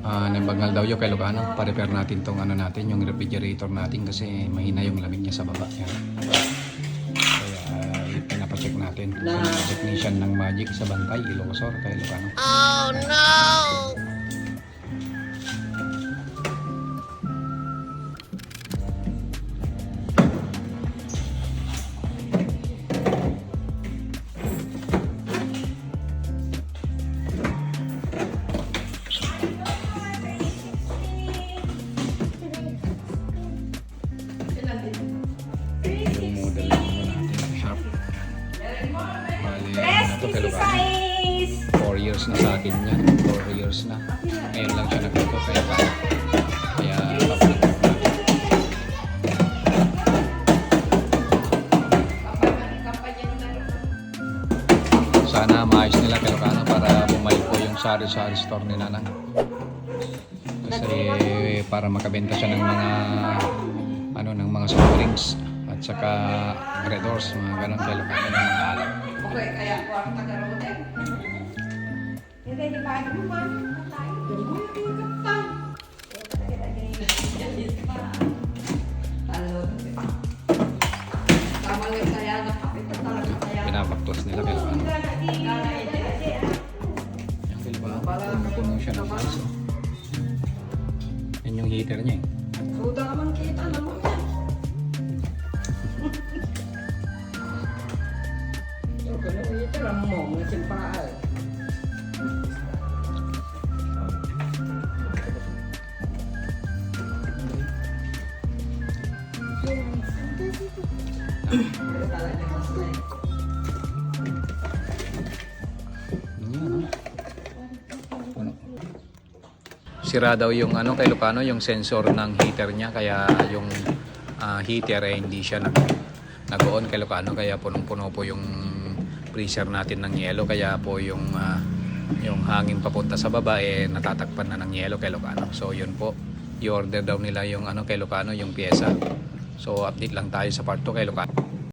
Ah, nabagal daw yung kay Lugano. Pa-repair natin tong ano natin, yung refrigerator natin kasi mahina yung lamig niya sa baba. Yan. Kaya uh, pinapacheck natin. Na- Yung technician ng Magic sa Bantay, Ilocosor, kay Lugano. Yung to Lugano. 4 years na sa akin yan. 4 years na. Ngayon lang siya nagluto kaya pa. Kaya. Sana maayos nila Lugano para bumalik po yung sari-sari store ni Nanang. Kasi para makabenta siya ng mga ano ng mga soft drinks at saka Red Horse, mga ganun kay Lugano ng mga alak. Okay, kaya ka raw din. Hindi, di ba? Ano? Yung ba? Pinapaktos nila Lugano. Yan kay Lugano, puno siya ng gas. oh. Yan yung heater niya eh. Lang mo, oh. Puno. Sira daw yung ano kay Lucano, yung sensor ng heater niya kaya yung ah, heater ay hindi siya nag nag-on kay Lucano kaya punong-puno po yung freezer natin ng yelo kaya po yung ah, yung hangin papunta sa baba eh natatakpan na ng yelo kay Lucano. So yun po, i-order daw nila yung ano kay Lucano, yung pyesa. So update lang tayo sa part 2 kay Lucano.